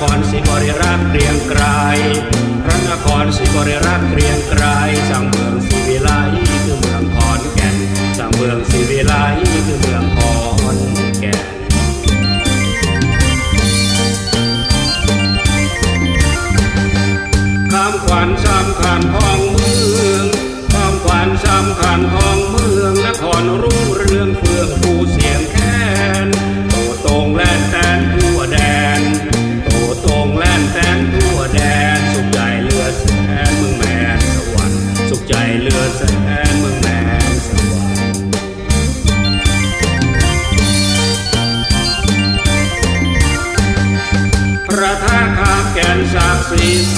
ครศรีบริรักษ์เกรียงไกรพระนครศรีบริรักษ์เกรียงไกรสร้างเมืองศรีวิไลคือเมืองขอนแก่นสร้างเมืองศรีวิไลคือเมืองขอนแก่นคำขวัญสำคัญของเมืองคำขวัญสำคัญของ พระธาตุขามแก่นศักดิ์สิทธิ์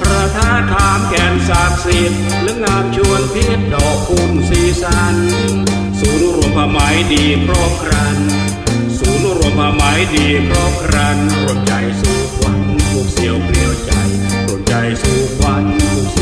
พระธาตุขามแก่นศักดิ์สิทธิ์เรื่องงามชวนพิษดอกคุณสีสัน ศูนย์รวมผ้าไหมดีครบครัน ศูนย์รวมผ้าไหมดีครบครันรวมใจสู่ขวัญผูกเสียวเปลี่ยวใจรวมใจสู่ขวัญผูกเสี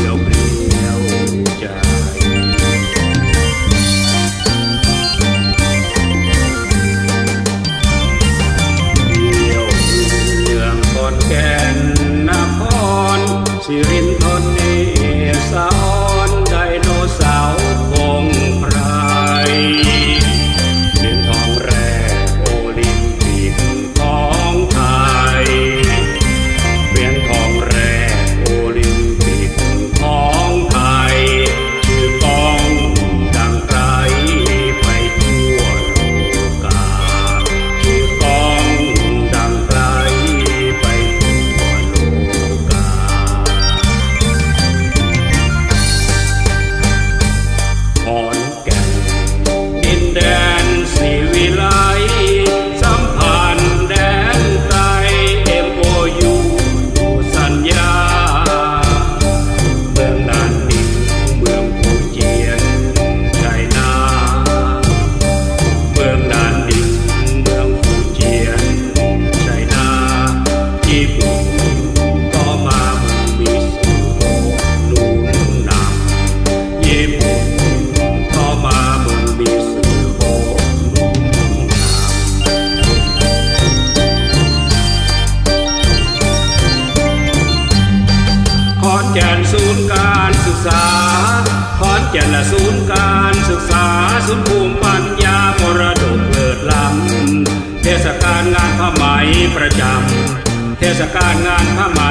ยว ขอนแก่นละศูนย์การศึกษาศูนย์ภูมิปัญญามรดกเลิศล้ำเทศกาลงานผ้าไหมประจำเทศกาลงานผ้าไหม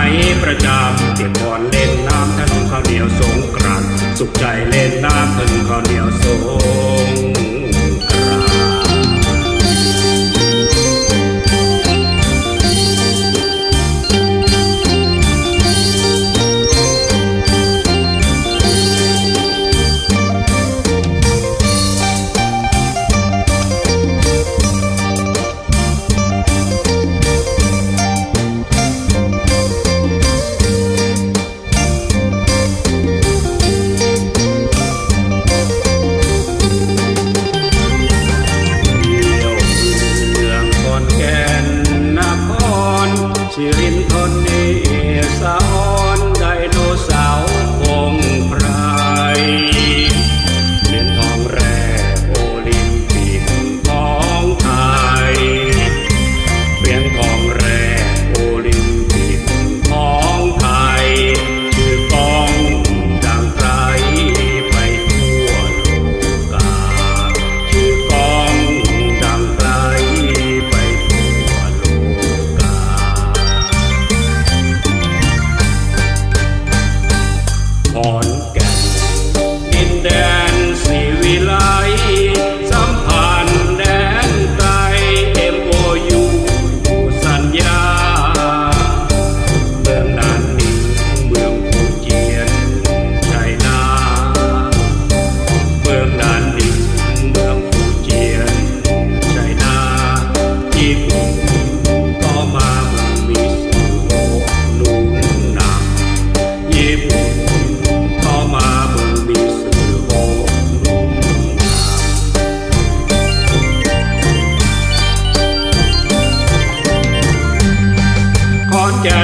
ประจำเก็บก่อนเล่นน้ำถนนข้าวเหนียวสงกรานต์สุขใจเล่นน้ำถนนข้าวเหนียวสง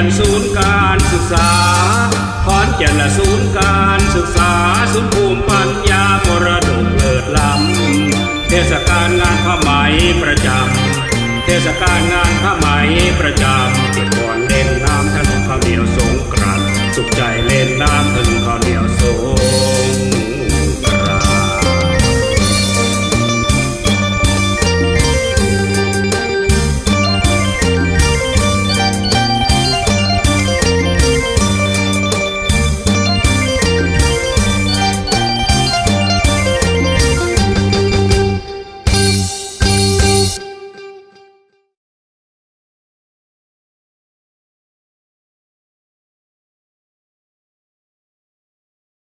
นศูนย์การศึกษา ขอนแก่นละศูนย์การศึกษาศูนย์ภูมิปัญญามรดกเลิศล้ำเทศกาลงานผ้าไหมประจำเทศกาลงานผ้าไหมประจำเกิดก่อนเล่นน้ำท่านข้าวเหนียว